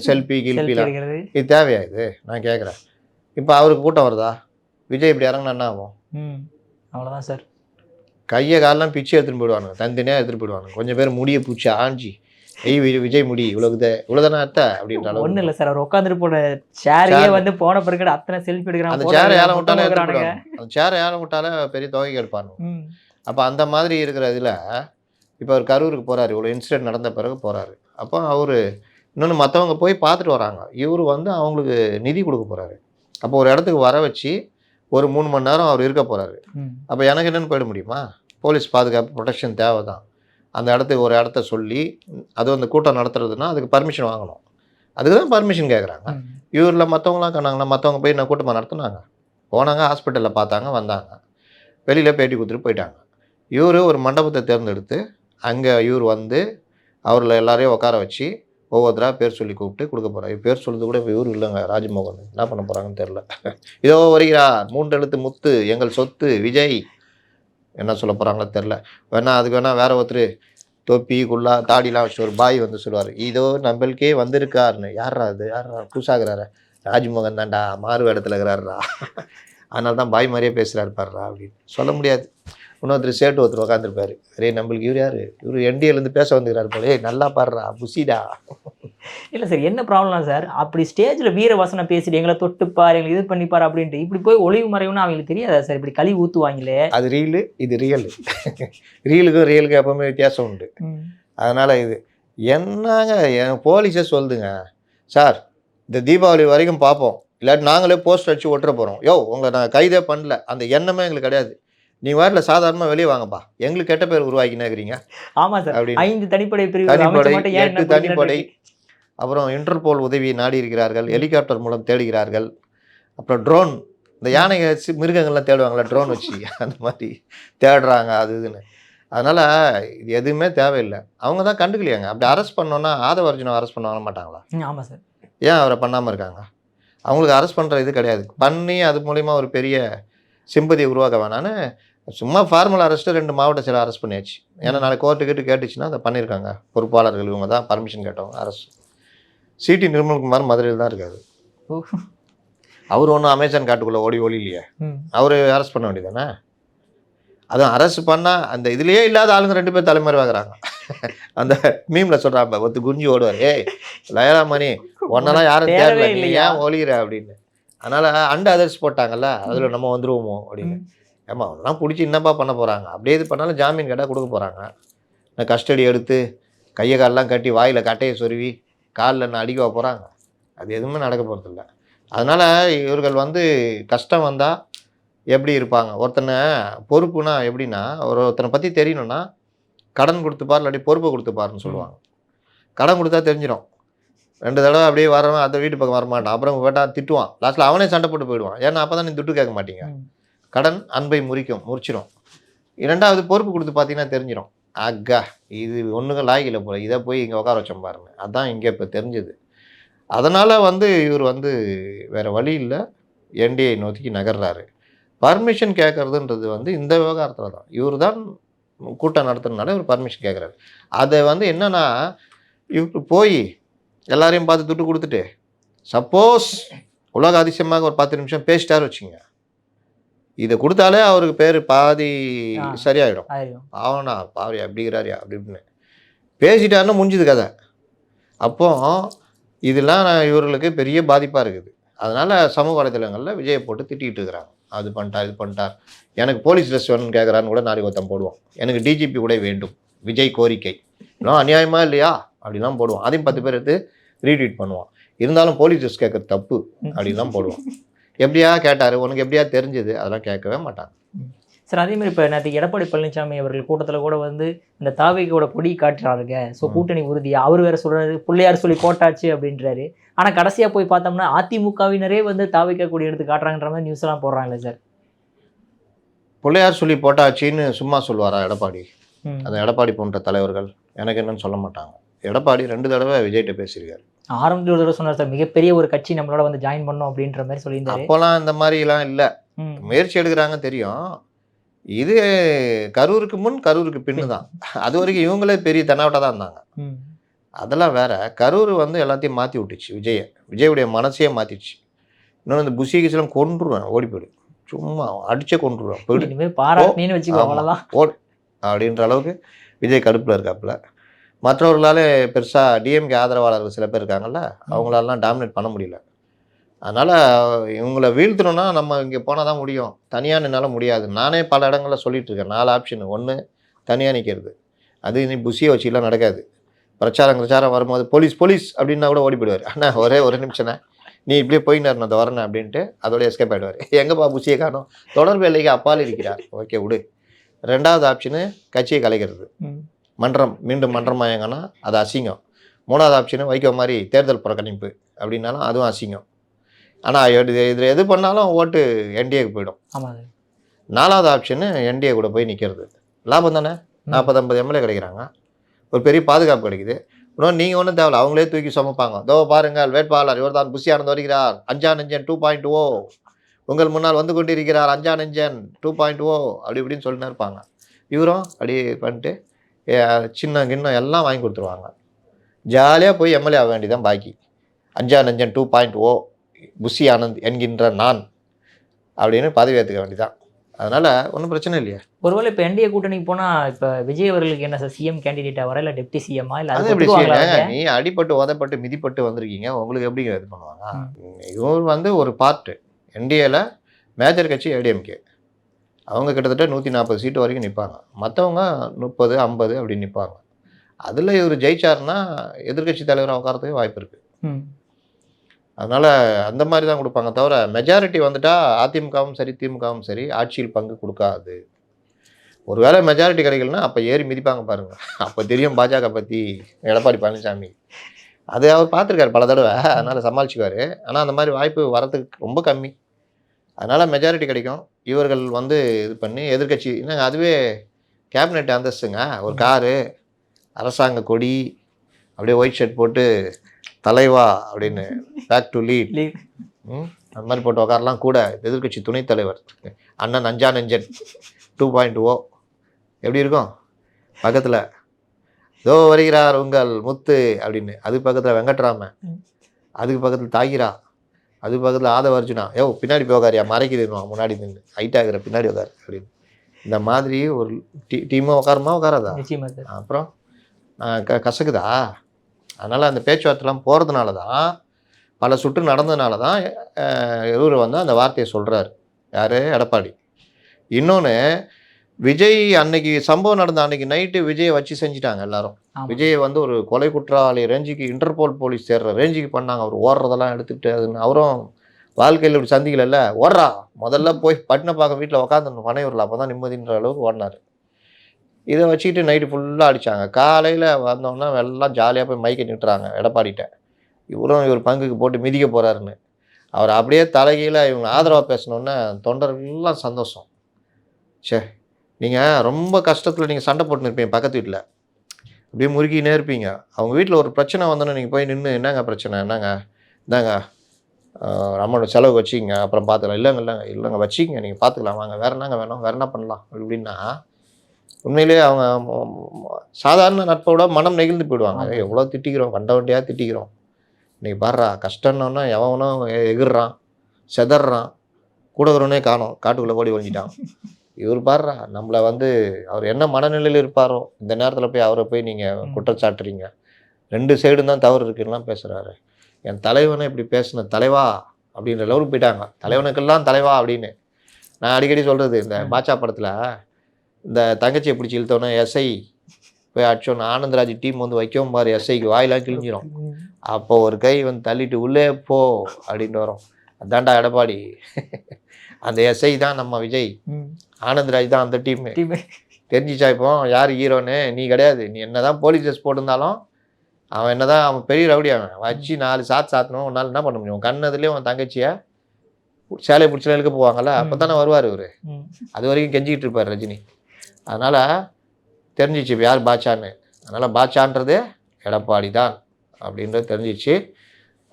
செல்ஃபி கில்பிலாம். இது தேவையா இது? நான் கேட்குறேன் இப்போ அவருக்கு கூட்டம் வருதா? விஜய் இப்படி இறங்கினா என்ன ஆகும்? அவ்வளோதான் சார். கையை காலெல்லாம் பிச்சு எடுத்துட்டு போயிடுவானுங்க. தனித்தனியாக எடுத்துட்டு போயிடுவானுங்க. கொஞ்சம் பேர் முடியை பூச்சி ஆஞ்சி ஐய் விஜய் விஜய் முடி இவ்வளோக்குதே இவ்வளோதானே அத்தை? அப்படின்ற அளவுக்கு. ஒன்றும் இல்லை சார். அவர் உட்காந்துட்டு போன சேரையே. வந்து போன பிறகு அத்தனை செல்ஃபி எடுக்கிறாங்க. அந்த சேரை photo விட்டாலே அந்த சேரை ஏலம் விட்டாலே பெரிய தொகை எடுப்பாங்க ம். அப்போ அந்த மாதிரி இருக்கிற இதில் இப்போ அவர் கரூருக்கு போகிறாரு இவ்வளோ இன்சிடென்ட் நடந்த பிறகு போகிறாரு அப்போ அவர் இன்னொன்று மற்றவங்க போய் பார்த்துட்டு வராங்க. இவர் வந்து அவங்களுக்கு நிதி கொடுக்க போகிறாரு அப்போ ஒரு இடத்துக்கு வர வச்சு ஒரு மூணு மணி நேரம் அவர் இருக்க போகிறாரு அப்போ எனக்கு என்னென்னு போயிட முடியுமா? போலீஸ் பாதுகாப்பு ப்ரொடெக்ஷன் தேவை தான் அந்த இடத்துக்கு ஒரு இடத்த சொல்லி அதுவும் அந்த கூட்டம் நடத்துறதுன்னா அதுக்கு பர்மிஷன் வாங்கணும். அதுக்கு தான் பர்மிஷன் கேட்குறாங்க. இவரில் மற்றவங்களாம் கண்ணாங்கன்னா மற்றவங்க போய் நான் கூட்டமாக நடத்துனாங்க? போனாங்க ஹாஸ்பிட்டலில் பார்த்தாங்க வந்தாங்க. வெளியில் பேட்டி கொடுத்துட்டு போயிட்டாங்க. இவர் ஒரு மண்டபத்தை தேர்ந்தெடுத்து அங்கே இவர் வந்து அவரில் எல்லாரையும் உட்கார வச்சு ஒவ்வொருத்தராக பேர் சொல்லி கூப்பிட்டு கொடுக்க போகிறாங்க பேர் சொல்லுறது கூட இவர் இல்லைங்க ராஜ்மோகன். என்ன பண்ண போகிறாங்கன்னு தெரில இதோ வருகிறார். மூன்றெழுத்து முத்து எங்கள் சொத்து விஜய். என்ன சொல்ல போகிறாங்களோ தெரில வேணா அதுக்கு வேணால் வேற ஒருத்தர் தொப்பி குள்ளா தாடிலாம் வச்சு ஒரு பாய் வந்து சொல்லுவார். இதோ நம்மளுக்கே வந்திருக்காருன்னு. யாரா அது? யாரா புதுசாகிறாரு. ராஜ்மோகன் தான்டா. மாறு இடத்துல இருக்கிறாரா அதனால தான் பாய் மாதிரியே பேசுகிறாரு பாருடா அப்படின்னு. சொல்ல முடியாது. இன்னொருத்தர் சேட்டு ஒருத்தர் உட்காந்துருப்பாரு அரே நம்மளுக்கு இவர் யார்? இவர் என்டிஏலேருந்து பேச வந்துக்கிறாரு போல ஏய் நல்லா பாடுறா புசிடா. இல்லை சார் என்ன ப்ராப்ளம் சார் அப்படி ஸ்டேஜில் வீர வசனம் பேசிட்டு எங்களை தொட்டுப்பார் எங்களை இது பண்ணிப்பார் அப்படின்ட்டு இப்படி போய் ஒளிவு மறைவுன்னு அவங்களுக்கு தெரியாதா சார்? இப்படி களி ஊற்றுவாங்களே அது ரீலு இது ரியல் ரீலுக்கும் ரியலுக்கும் எப்பவுமே வித்தியாசம் உண்டு. அதனால் இது என்னங்க என் போலீஸே சொல்லுதுங்க. சார் இந்த தீபாவளி வரைக்கும் பார்ப்போம் இல்லாட்டி நாங்களே போஸ்ட் அடிச்சு ஒட்டுற போகிறோம் யோ உங்களை நான் கைதே பண்ணல. அந்த எண்ணமே எங்களுக்கு கிடையாது. நீங்கள் வாட்டில் சாதாரணமாக வெளியே வாங்கப்பா. எங்களுக்கு கெட்ட பேர் உருவாக்கினேங்கிறீங்க. ஆமா சார். அப்படின்னு. ஐந்து தனிப்படை தனிப்படை, எட்டு தனிப்படை. அப்புறம் இன்டர்போல் உதவி நாடி இருக்கிறார்கள் ஹெலிகாப்டர் மூலம் தேடுகிறார்கள். அப்புறம் ட்ரோன் இந்த யானைங்க சி- மிருகங்கள்லாம் தேடுவாங்களா ட்ரோன் வச்சு. அந்த மாதிரி தேடுறாங்க அது இதுன்னு. அதனால் இது எதுவுமே தேவையில்லை. அவங்க தான் கண்டுக்கலையாங்க. அப்படி அரெஸ்ட் பண்ணோன்னா ஆதவ அர்ஜுனை அரெஸ்ட் பண்ண மாட்டாங்களா? ம், ஆமா சார். ஏன் அவரை பண்ணாமல் இருக்காங்க? அவங்களுக்கு அரெஸ்ட் பண்ணுற இது கிடையாது. பண்ணி அது மூலிமா ஒரு பெரிய சிம்பதியை உருவாக்க வேணான்னு சும்மா ஃபார்மல் அரெஸ்ட்டு ரெண்டு மாவட்ட செயலர் அரெஸ்ட் பண்ணியாச்சு. ஏன்னா நாளைக்கு கோர்ட்டு கிட்ட கேட்டுச்சுன்னா அதை பண்ணியிருக்காங்க. பொறுப்பாளர்கள் இவங்க தான் பர்மிஷன் கேட்டவங்க அரெஸ்ட் சிடி நிர்மல்குமார் மதுரையில் தான் இருக்காரு. ஓ. அவர் ஒன்றும் அமேசான் காட்டுக்குள்ளே ஓடி ஓடி இல்லையே. அவர் அரெஸ்ட் பண்ண வேண்டியதானே? அதுவும் அரெஸ்ட் பண்ணால் அந்த இதுலேயே இல்லாத ஆளுங்க ரெண்டு பேர் தலைமுறை வாங்குறாங்க அந்த மீமில் சொல்கிறாங்க ஒத்து குஞ்சு ஓடுவார். ஏய் லயலாமணி ஒன்னெல்லாம் யாரும் இல்லையா? ஏன் ஒளிகிற அப்படின்னு. அதனால அண்டு அதர்ஸ் போட்டாங்கல்ல அதில் நம்ம வந்துருவோமோ அப்படின்னு. ஏமா அவங்களாம் பிடிச்சி என்னப்பா பண்ண போகிறாங்க அப்படியே இது பண்ணாலும் ஜாமீன் கேட்டால் கொடுக்க போகிறாங்க நான் கஸ்டடி எடுத்து கையை காலெல்லாம் கட்டி வாயில் கட்டையை சொருவி காலில் என்ன அடிக்க போகிறாங்க அது எதுவுமே நடக்க போகிறதில்ல அதனால் இவர்கள் வந்து கஷ்டம் வந்தால் எப்படி இருப்பாங்க? ஒருத்தனை பொறுப்புனா எப்படின்னா ஒரு ஒருத்தனை பற்றி தெரியணும்னா கடன் கொடுத்துப்பார் இல்லாட்டி பொறுப்பை கொடுத்துப்பாருன்னு சொல்லுவாங்க. கடன் கொடுத்தா தெரிஞ்சிடும். ரெண்டு தடவை அப்படியே வரவன் அந்த வீட்டு பக்கம் வரமாட்டான். அப்புறம் கேட்டால் திட்டுவான். லாஸ்ட்டில் அவனே சண்டை போட்டு போயிடுவான். ஏன்னா அப்போ தான் நீ துட்டு கேட்க மாட்டீங்க. கடன் அன்பை முறிக்கும் முறிச்சிடும் இரண்டாவது பொறுப்பு கொடுத்து பார்த்தீங்கன்னா தெரிஞ்சிடும் அக்கா இது ஒன்றுங்க லாய்க்கில் போல. இதை போய் இங்கே உட்கார வச்சோம் பாருங்க. அதான் இங்கே இப்போ தெரிஞ்சது. அதனால் வந்து இவர் வந்து வேறு வழி இல்லை. என்டிஏ நோக்கி நகர்றாரு. பர்மிஷன் கேட்குறதுன்றது வந்து இந்த விவகாரத்தில் தான். இவர் தான் கூட்டம் நடத்துறதுனால இவர் பர்மிஷன் கேட்குறாரு அதை வந்து என்னென்னா இவருக்கு போய் எல்லாரையும் பார்த்து துட்டு கொடுத்துட்டு சப்போஸ் உலக அதிசயமாக ஒரு பத்து நிமிஷம் பேசிட்டாரு வச்சுங்க இதை கொடுத்தாலே அவருக்கு பேர் பாதி. சரியாயிடும். அவனா பாரு அப்படிங்கிறாரியா அப்படி இப்படின்னு. பேசிட்டாருன்னா முடிஞ்சுது கதை. அப்போ இதெல்லாம் இவர்களுக்கு பெரிய பாதிப்பாக இருக்குது. அதனால் சமூக வலைதளங்களில் விஜயை போட்டு திட்டிகிட்டு இருக்கிறாங்க. அது பண்ணிட்டார் இது பண்ணிட்டார். எனக்கு போலீஸ் ட்ரெஸ் வேணும்னு கேட்குறான்னு கூட நாளைக்கு ஒருத்தன் போடுவோம். எனக்கு டிஜிபி கூட வேண்டும். விஜய் கோரிக்கை. இதெல்லாம் அநியாயமா இல்லையா? அப்படிலாம் போடுவோம். அதையும் பத்து பேர் எடுத்து ரீட்வீட் பண்ணுவான் இருந்தாலும் போலீஸ் ட்ரெஸ் கேட்கறது தப்பு. அப்படிலாம் போடுவோம். எப்படியா கேட்டார் உனக்கு எப்படியா தெரிஞ்சது? அதெல்லாம் கேட்கவே மாட்டாங்க. சார் அதே மாதிரி இப்போ நேற்று எடப்பாடி பழனிசாமி அவர்கள் கூட்டத்தில் கூட வந்து இந்த தாவிகோட கொடி காட்டுறாருங்க. ஸோ. கூட்டணி உறுதியா அவர் வேற சொல்றாரு பிள்ளையார் சொல்லி போட்டாச்சு அப்படின்றாரு. ஆனா கடைசியா போய் பார்த்தோம்னா அதிமுகவினரே வந்து தாவிக கொடி எடுத்து காட்டுறாங்கன்ற மாதிரி நியூஸ் எல்லாம் போடுறாங்களே சார். பிள்ளையார் சொல்லி போட்டாச்சின்னு சும்மா சொல்லுவாரா எடப்பாடி. அந்த எடப்பாடி போன்ற தலைவர்கள் எனக்கு என்னன்னு சொல்ல மாட்டாங்க. எடப்பாடி ரெண்டு தடவை விஜய்கிட்ட பேசியிருக்காரு. ஆரம்பத்தில் ஒரு தடவை சொன்னார் சார் மிகப்பெரிய ஒரு கட்சி நம்மளோட வந்து ஜாயின் பண்ணோம் அப்படின்ற மாதிரி சொல்லியிருந்தாரு. அப்போலாம் இந்த மாதிரிலாம் இல்லை. முயற்சி எடுக்கிறாங்க தெரியும். இது கரூருக்கு முன் கரூருக்கு பின்னு தான். அது வரைக்கும் இவங்களே பெரிய தென்னாவட்டா தான் இருந்தாங்க. அதெல்லாம் வேற. கரூர் வந்து எல்லாத்தையும் மாற்றி விட்டுச்சு விஜயை. விஜயுடைய மனசையே மாற்றிடுச்சு இன்னொன்று இந்த புசி கிசிலாம் கொன்றுருவேன் ஓடி போயிடு. சும்மா அடிச்சே கொன்றுருவேன் போயிடு. இனிமே பாராட்டினு வச்சுக்கோ ஆமா. அவ்வளவுதான். ஓடு. அப்படின்ற அளவுக்கு விஜய் கடுப்பில் இருக்காப்புல. மற்றவர்களால பெருசாக டிஎம்கே ஆதரவாளர்கள் சில பேர் இருக்காங்கல்ல அவங்களாலாம் டாமினேட் பண்ண முடியல. அதனால் இவங்கள வீழ்த்தணும்னா நம்ம இங்கே போனால் தான் முடியும். தனியாக நின்னால முடியாது. நானே பல இடங்களில் சொல்லிட்டு இருக்கேன். நாலு ஆப்ஷன் ஒன்று தனியாக நிற்கிறது அது இனி புசியை வச்சுலாம் நடக்காது. பிரச்சாரம் பிரச்சாரம் வரும்போது போலீஸ் போலீஸ் அப்படின்னா கூட ஓடி போயிடுவார் [LAUGHS] அண்ணா ஒரே ஒரு நிமிஷம்ண்ணே நீ இப்படியே போயினார் நான் வரேன் அப்படின்ட்டு அதோட எஸ்கேப் ஆகிடுவார் [LAUGHS] எங்கப்பா புசியை காணும்? தொடர்பு எல்லைக்கு அப்பால் இருக்கிறார். ஓகே விடு. ரெண்டாவது ஆப்ஷனு கட்சியை கலைக்கிறது. மன்றம் மீண்டும் மன்றம் ஆயங்கன்னா அது அசிங்கம். மூணாவது ஆப்ஷனு வைக்க மாதிரி தேர்தல் புறக்கணிப்பு அப்படின்னாலும் அதுவும் அசிங்கம். ஆனால் இதில் எது பண்ணாலும் ஓட்டு என்டிஏக்கு போயிடும். ஆமா சார் நாலாவது ஆப்ஷனு என்டிஏ கூட போய் நிற்கிறது லாபம் தானே? நாற்பது ஐம்பது எம்எல்ஏ கிடைக்கிறாங்க. ஒரு பெரிய பாதுகாப்பு கிடைக்குது. இன்னும் நீங்கள் ஒன்றும் தேவையில்ல. அவங்களே தூக்கி சுமப்பாங்க. தோ பாருங்கள் வேட்பாளர் இவர் தான் புஷியானந்த் வருகிறார். அஞ்சா நெஞ்சன் டூ பாயிண்ட் ஓ உங்கள் முன்னால் வந்து கொண்டிருக்கிறார் அஞ்சா நெஞ்சன் டூ பாயிண்ட் ஓ அப்படி இப்படின்னு சொல்லிட்டு இருப்பாங்க. இவரும் அப்படி பண்ணிட்டு சின்ன கிண்ணம் எல்லாம் வாங்கி கொடுத்துருவாங்க. ஜாலியாக போய் எம்எல்ஏ ஆக வேண்டியதான் பாக்கி. அஞ்சா நெஞ்சன் two point O Bussy Anand என்கின்ற நான் அப்படின்னு பதவி ஏற்றுக்க வேண்டியதான் அதனால் ஒன்றும் பிரச்சனை இல்லையா. ஒருவேளை இப்போ என்டிஏ கூட்டணிக்கு போனா இப்ப விஜய் அவர்களுக்கு என்ன சார் சிஎம் கேண்டிடேட்டா வர இல்ல டெப்டி சிஎம்மா இல்ல அது எப்படி? நீ அடிபட்டு உதப்பட்டு மிதிப்பட்டு வந்திருக்கீங்க. உங்களுக்கு எப்படி இது பண்ணுவாங்க? இவர் வந்து ஒரு பார்ட்டு என்டிஏல மேஜர் கட்சி ஏடிஎம்கே அவங்க கிட்டத்தட்ட நூற்றி நாற்பது சீட்டு வரைக்கும் நிற்பாங்க மற்றவங்க முப்பது ஐம்பது அப்படி நிற்பாங்க அதில் இவர் ஜெயிச்சாருன்னா எதிர்க்கட்சி தலைவராக உட்காரத்துக்கு வாய்ப்பு இருக்குது. அதனால் அந்த மாதிரி தான் கொடுப்பாங்க தவிர மெஜாரிட்டி வந்துட்டா அதிமுகவும் சரி திமுகவும் சரி ஆட்சியில் பங்கு கொடுக்காது. ஒருவேளை மெஜாரிட்டி கிடைக்கலனா அப்போ ஏறி மிதிப்பாங்க பாருங்க. அப்போ தெரியும் பாஜக பற்றி எடப்பாடி பழனிசாமி. அது அவர் பார்த்துருக்காரு பல தடவை அதனால் சமாளிச்சுக்காரு ஆனால் அந்த மாதிரி வாய்ப்பு வரதுக்கு ரொம்ப கம்மி. அதனால் மெஜாரிட்டி கிடைக்கும். இவர்கள் வந்து இது பண்ணி எதிர்க்கட்சி என்னங்க அதுவே கேபினெட் அந்தஸ்துங்க. ஒரு காரு அரசாங்க கொடி அப்படியே ஒயிட் ஷர்ட் போட்டு தலைவா அப்படின்னு பேக் டு லீட் அந்த மாதிரி போட்டு உட்காரலாம் கூட. எதிர்க்கட்சி துணைத் தலைவர் அண்ணன் அஞ்சா நெஞ்சன் டூ பாயிண்ட் ஓ எப்படி இருக்கும்? பக்கத்தில் இதோ வருகிறார் உங்கள் முத்து அப்படின்னு. அது பக்கத்தில் வெங்கட்ராமன். அதுக்கு பக்கத்தில் தாகிரா அது பக்கத்தில் ஆதவ அர்ஜுனா யோ பின்னாடி போகாரியா மறைக்குதுமா முன்னாடி நின்று ஹைட் ஆகிற பின்னாடி உட்காரு அப்படின்னு. இந்த மாதிரி ஒரு டீ டீமாக உட்காருமா உட்காராதா அப்புறம் க கசக்குதா? அதனால் அந்த பேச்சுவார்த்தைலாம் போகிறதுனால தான் பல சுற்று நடந்ததுனால தான் இவர் வந்து அந்த வார்த்தையை சொல்கிறார் யார்? எடப்பாடி. இன்னொன்று விஜய் அன்னைக்கு சம்பவம் நடந்த அன்னைக்கு நைட்டு விஜயை வச்சு செஞ்சுட்டாங்க எல்லாரும். விஜய் வந்து ஒரு கொலை குற்றவாளி ரேஞ்சுக்கு இன்டர்போல் போலீஸ் சேர்ற ரேஞ்சுக்கு பண்ணாங்க. அவர் ஓடுறதெல்லாம் எடுத்துக்கிட்டு அதுன்னு அவரும் வாழ்க்கையில் இப்படி சந்திக்கல ஓடுறா. முதல்ல போய் பட்டினப்பாக்கம் வீட்டில் உட்காந்துருந்தோம் மனையூரில் அப்போ தான் நிம்மதின்ற அளவுக்கு ஓடினார். இதை வச்சுக்கிட்டு நைட்டு ஃபுல்லாக அடித்தாங்க காலையில் வந்தோன்னா எல்லாம் ஜாலியாக போய் மைக்கை நிட்டுறாங்க எடப்பாடிட்ட இவரும் இவர் பங்குக்கு போட்டு மிதிக்க போகிறாருன்னு அவர் அப்படியே தலைகீழ இவங்க ஆதரவாக பேசினோன்னே தொண்டர்கள்லாம் சந்தோஷம். சே நீங்கள் ரொம்ப கஷ்டத்தில் நீங்கள் சண்டை போட்டுன்னு இருப்பீங்க பக்கத்து வீட்டில் அப்படியே முறுக்கினே இருப்பீங்க. அவங்க வீட்டில் ஒரு பிரச்சனை வந்தோன்னே நீங்கள் போய் நின்று என்னங்க பிரச்சனை? என்னங்க? இந்தாங்க. அம்மனோட செலவு வச்சுக்கிங்க. அப்புறம் பார்த்துக்கலாம் இல்லைங்க இல்லைங்க இல்லைங்க வச்சுக்கிங்க. நீங்கள் பார்த்துக்கலாம் வாங்க. வேறு என்னங்க வேணும்? வேறு என்ன பண்ணலாம்? அப்படின்னா உண்மையிலேயே அவங்க சாதாரண நட்போட மனம் நெகிழ்ந்து போயிடுவாங்க. எவ்வளோ திட்டிக்கிறோம்? கண்ட வண்டியாக திட்டிக்கிறோம்? இன்னைக்கு பாடுறா கஷ்டம்னோன்னா எவனும் எகிர்றான் செதறான் கூட வரவனே காணோம். காட்டுக்குள்ளே ஓடி ஒழிஞ்சிட்டான் இவர் பாடுறா நம்மளை வந்து அவர் என்ன மனநிலையில் இருப்பாரோ இந்த நேரத்தில் போய் அவரை போய் நீங்கள். குற்றச்சாட்டுறீங்க. ரெண்டு சைடும் தான் தவறு இருக்குலாம் பேசுகிறாரு என் தலைவனை இப்படி பேசின தலைவா அப்படின்ற லெவலுக்கு போயிட்டாங்க. தலைவனுக்கெல்லாம் தலைவா அப்படின்னு. நான் அடிக்கடி சொல்கிறது இந்த ம். பாட்சா படத்தில் இந்த தங்கச்சியை பிடிச்சி இழுத்தோன்னே எஸ்ஐ போய் அடிச்சோன்னு ஆனந்தராஜ் டீம் வந்து வைக்கவும் பாரு எஸ்ஐக்கு வாயெல்லாம் கிழிஞ்சிரும். அப்போ ஒரு கை வந்து தள்ளிட்டு உள்ளே போ அப்படின்ட்டு வரும். அதான்டா எடப்பாடி. அந்த எஸ்ஐ தான் நம்ம விஜய். ஆனந்த்ராஜ் தான் அந்த டீம். Team. தெரிஞ்சிச்சா இப்போ? யார் ஹீரோன்னு? நீ கிடையாது. நீ என்னதான் போலீஸ் ட்ரெஸ் போட்டிருந்தாலும் அவன் என்னதான் அவன் பெரிய ரவுடி அவன். வச்சு நாலு சாத்து சாத்தணும் உன்னால என்ன பண்ண முடியும்? கண்ணதுலேயே உன் தங்கச்சியை சேலையை பிடிச்சி இழுக்க போவாங்கல்ல? அப்போ தானே வருவார் இவர். அது வரைக்கும் கெஞ்சிக்கிட்டு இருப்பார் ரஜினி. அதனால் தெரிஞ்சிச்சு இப்போ யார் பாட்சான்னு அதனால் பாட்சான்றது எடப்பாடி தான் அப்படின்றது தெரிஞ்சிச்சு.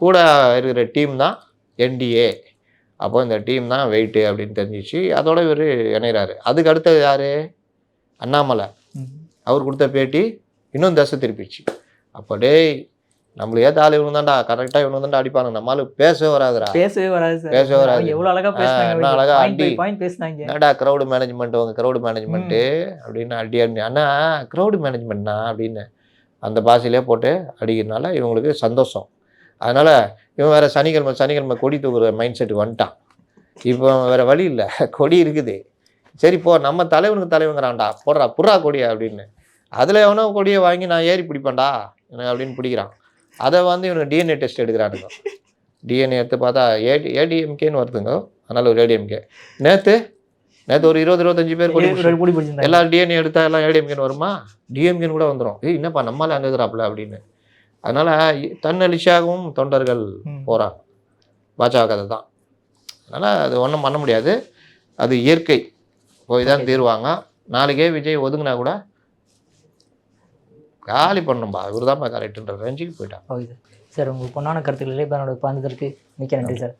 கூட இருக்கிற டீம் தான் என்டிஏ அப்போ இந்த டீம் தான் வெயிட்டு அப்படின்னு தெரிஞ்சிச்சு. அதோட இவர் இணைகிறாரு அதுக்கு அடுத்தது யார்? அண்ணாமலை. அவர் கொடுத்த பேட்டி இன்னும் தசை திருப்பிச்சு. அப்போ டேய் நம்மளுக்கு ஏற்ற ஆள் இவனு தான்டா கரெக்டாக இவனு தான்டா அடிப்பானுங்க நம்மளால பேசவே வராதுடா. பேசவே வராது சார். பேசவே வராது. எவ்வளவு அழகா பேசுனாங்க என்ன அழகா அடி. பாயிண்ட் பேசுனாங்க. என்னடா க்ரௌடு மேனேஜ்மெண்ட் உங்க க்ரௌடு மேனேஜ்மெண்ட்டு அப்படின்னு அடி அடி. அண்ணா க்ரௌடு மேனேஜ்மெண்ட்னா அப்படின்னு அந்த பாஷையிலே போட்டு அடிக்கிறதுனால இவங்களுக்கு சந்தோஷம். அதனால் இவன் வேறு சனிக்கிழமை சனிக்கிழமை கொடி தூக்குற மைண்ட் செட்டுக்கு வந்துட்டான். இப்போ வேறு வழி இல்லை. கொடி இருக்குது. சரி போ. நம்ம தலைவனுக்கு தலைவங்கிறான்டா போடுறா புறா கொடியா அப்படின்னு. அதில் எவனோ கொடியை வாங்கி நான் ஏறி பிடிப்பேன்டா எனக்கு அப்படின்னு பிடிக்கிறான். அதை வந்து இவனுக்கு டிஎன்ஏ டெஸ்ட் எடுக்கிறானுங்க. டிஎன்ஏ எடுத்து பார்த்தா ஏடி ஏடிஎம்கேன்னு வருதுங்க. அதனால் ஒரு ஏடிஎம்கே நேற்று நேற்று ஒரு இருபது இருபத்தஞ்சு பேர் கொடி பிடிச்சி- ஒரு கூடி பிடிச்சிருந்தாங்க. எல்லா டிஎன்ஏ எடுத்தா எல்லாம் ஏடிஎம்கேன்னு வருமா? டிஎம்கேன்னு கூட வந்துடும் ஏய் என்னப்பா நம்மளால அங்கே இருக்கிறாப்புல அப்படின்னு. அதனால தன்னெழுச்சியாகவும் தொண்டர்கள். போகிறாங்க பாஜக தான். அதனால் அது ஒன்றும் பண்ண முடியாது. அது இயற்கை. போய் தான். தீருவாங்க. நாளைக்கே விஜய் ஒதுங்கினா கூட காலி பண்ணும்பா. இவர் தான்ப்பா கரெக்டுன்ற ரேஞ்சுக்கு போயிட்டான் ஓகே சார். உங்கள் பொண்ணான கருத்துக்களை இளையபேனோட பகிர்ந்ததற்கு மிக்க நன்றி சார்.